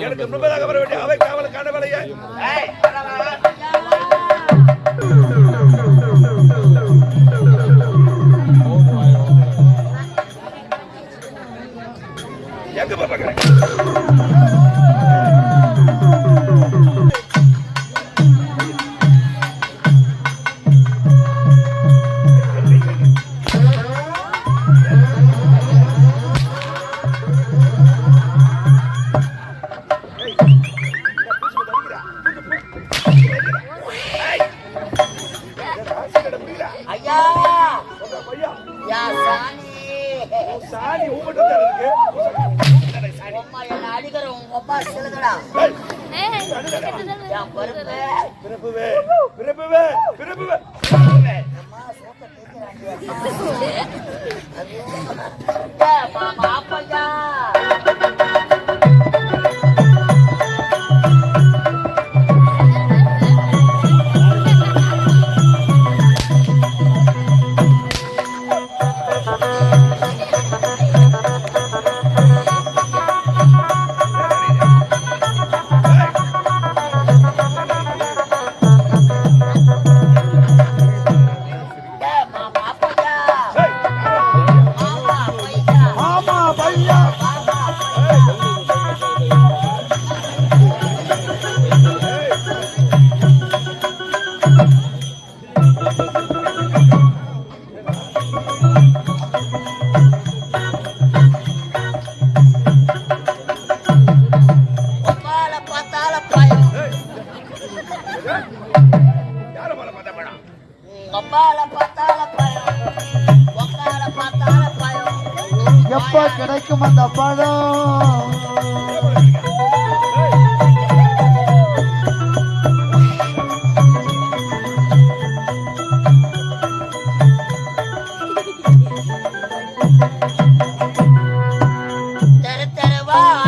எனக்கு முன்பதாக வர வேண்டிய அவை காவலுக்கான வேலையை யா சாணி. சாணி இருக்கு அம்மா என்ன அடிக்கிற உங்க அப்பா ஏய், என் பருப்பு அம்மா சோத்த தேய்க்கிறாங்க ஏய், மாமா. எப்ப கிடைக்கும் அந்த பழம்? Bye.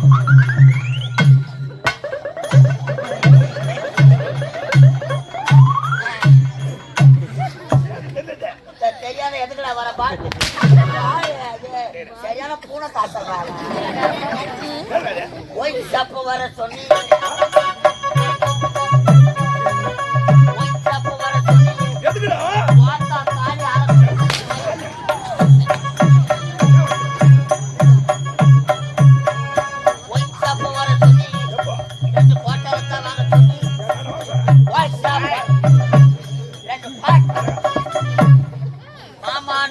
頑張れ。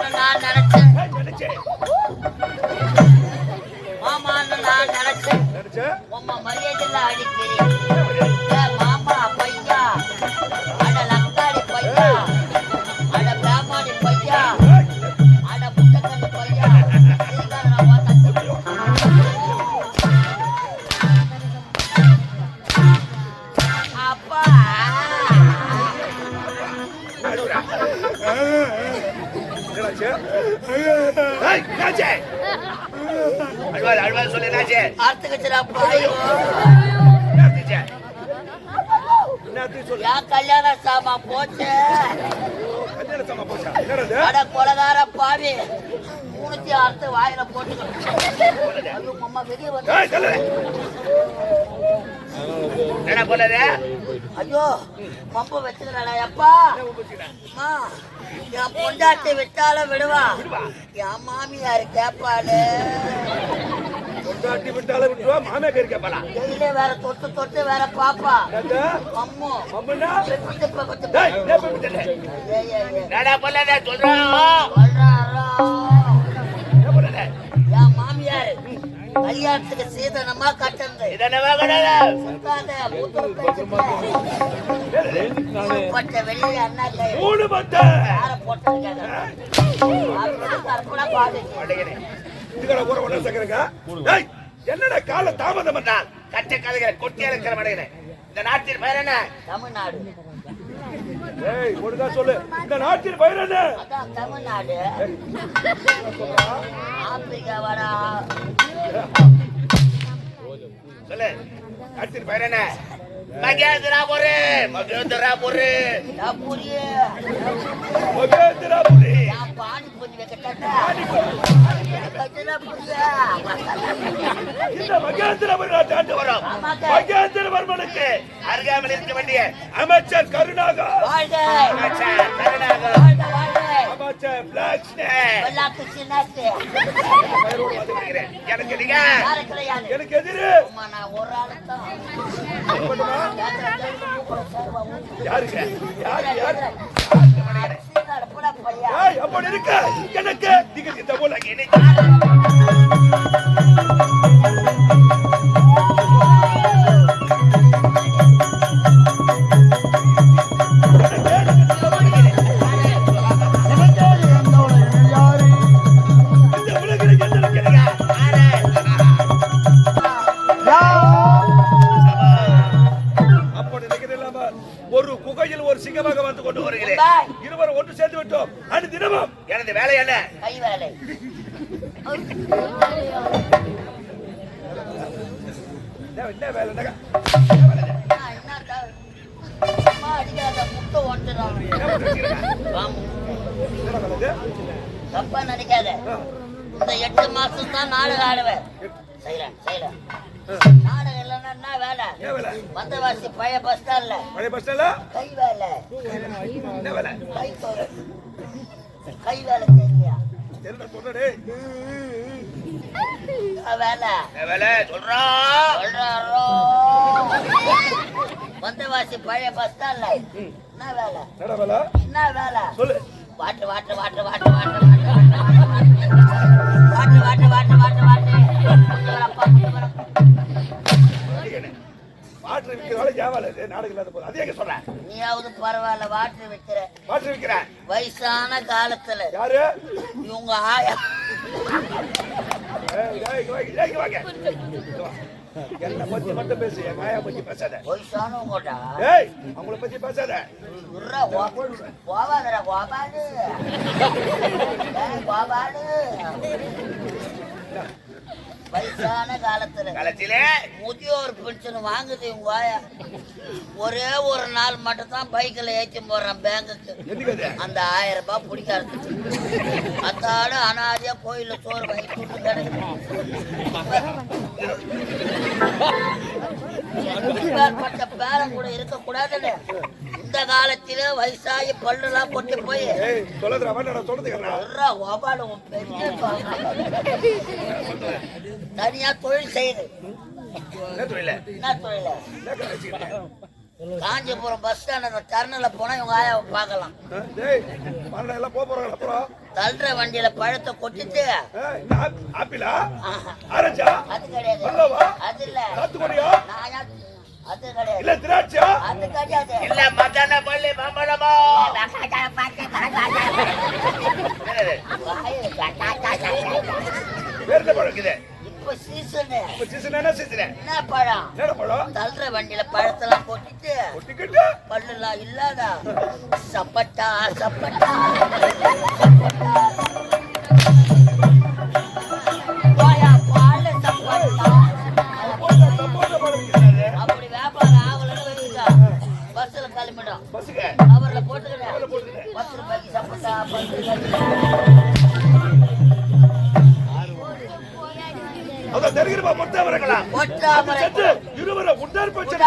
மாமான்னு நான் நினைச்சேன். மாமான்னு நான் நினைச்சேன். உம்ம மரியாதையில அடிக்கிறேன். மாமா பையா. அட லக்காடி பையா. அட பிராமணி பையா. அட முட்டக்கண்ணு பையா. கல்யாண சாமா போச்சு. கொலகார பாவி. அறுத்து வாயில போட்டுக்கணும். வெளியே என்ன பண்ணது ஐயோ பம்பு வச்சுக்கிறா எப்பா? என் பொண்டாட்டி விட்டாலும் விடுவான் என் மாமியாரு கேப்பாளு. கொண்டாட்டி விட்டால விட்டுவா மாமே பேர் கேப்பலா கையில வேற தொட்டு தொட்டு வேற பாப்பா. அம்மோ. அம்முனா டேய் டேய் பிடிச்சே பல்லடா சொல்றான் மூணு பட்ட. யார இதுக்கடா ஊரை ஒண்ணா சேர்க்கறீங்க? டேய், என்னடா கால தாமதம் பண்ணா? கச்ச கதைகளை கொட்டி இருக்கிற மடைகிறேன் இந்த நாட்டின் பெயர் என்ன? தமிழ்நாடு. ஏய் ஒழுங்கா சொல்லு. இந்த நாட்டின் பயிர் என்ன? அதான் தமிழ்நாடு. ஆப்பிரிக்கா வடா. சொல்லு. நாட்டின் பெயர் என்ன? மகேந்திராபுரி மகேந்திராபுரி மகேந்திராபுரி இந்த மகேந்திரபுரி தாண்டி வரோம் மகேந்திரபர்மனுக்கு அருகாமல் இருக்க வேண்டிய அமைச்சர் கருணாகர் அமைச்சர் கருணாகர் எனக்கு நீங்க எனக்கு எதிரு. யாருக்கு யாரு யாரு? அப்படி இருக்க. எனக்கு. நீங்க போல தினமும். அணு தினமும். எனது வேலை என்ன? கை வேலை. என்ன வேலை தப்பா எட்டு மாசம் தான் நாடகம் ஆடுவேன். செய்யறேன் செய்யறேன் என்ன வேலை என்ன வேலை வந்தவாசி பழைய பஸ் ஸ்டாண்ட்ல பழைய பஸ் ஸ்டாண்ட்ல கை வேலை என்ன வேலை கை. கை வேலை தெரியா என்ன சொல்றே வேலை என்ன வேலை சொல்றான் சொல்றாரோ வந்தவாசி பழைய பஸ் ஸ்டாண்ட்ல என்ன வேலை என்ன வேலை என்ன வேலை சொல்லு வாட்டு வாட்டு வாட்டு வாட்டு வாட்டு வாட்டு வாட்டு வாட்டு வாட்டு வாட்டு வாட்டர் விற்கிறதால ஜாவால நாடகம் இல்லாத போது. அதே சொல்றேன். நீயாவது பரவாயில்ல வாட்டர் விற்கிற. வாட்டர் விற்கிறேன் வயசான காலத்துல யாரு? இவங்க ஆயா. என்ன பத்தி மட்டும் பேசு என் பத்தி பேசாத. வயசானவங்கடா. ஏய் அவங்கள வயசான காலத்துல காலத்திலே? முதியோர் பென்ஷன் வாங்குது இவங்க வாயா. ஒரே ஒரு நாள் மட்டும் தான் பைக்கில் ஏற்றி போடுறேன் பேங்குக்கு அந்த ஆயிரம் ரூபாய் பிடிக்காது அத்தாடு அனாதியா கோயில்ல சோறு வாங்கி கொடுத்து கிடைக்கும் பேரம் கூட இருக்கக்கூடாதுன்னு. அந்த காலத்திலே வயசாகி பல்லுலாம் போட்டு போய் தனியா தொழில் செய்யுது காஞ்சிபுரம் பஸ் ஸ்டாண்ட் அந்த டர்னில் போனா இவங்க ஆயாவை பார்க்கலாம். தள்ளுற வண்டியில பழத்தை கொட்டிட்டு. அது கிடையாது. அது இல்ல. நான் இல்ல கிடையாது. இல்ல மதன பள்ளி மாம்பழமோ? என்னது? வாயை கட்டா. வேற என்ன பழம் இருக்குது. இப்ப சீசனு இப்ப சீசன் என்ன சீசன் என்ன பழம்? என்ன பழம்? தள்ளுற வண்டியில பழத்தெல்லாம் கொட்டிட்டு ஒட்டிக்கிட்டு பல்லுலாம் இல்லாதா? சப்பட்டா சப்பட்டா. அஞ்சு மட்டும் அவரில் போட்டுக்கிறேன். பத்து ரூபாய்க்கு சப்போட்டா பத்து ரூபாய்க்கு தெரிகிறமா பொத்தாமரைங்களா இருவரை உடற்பயிற்சி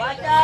பாட்டா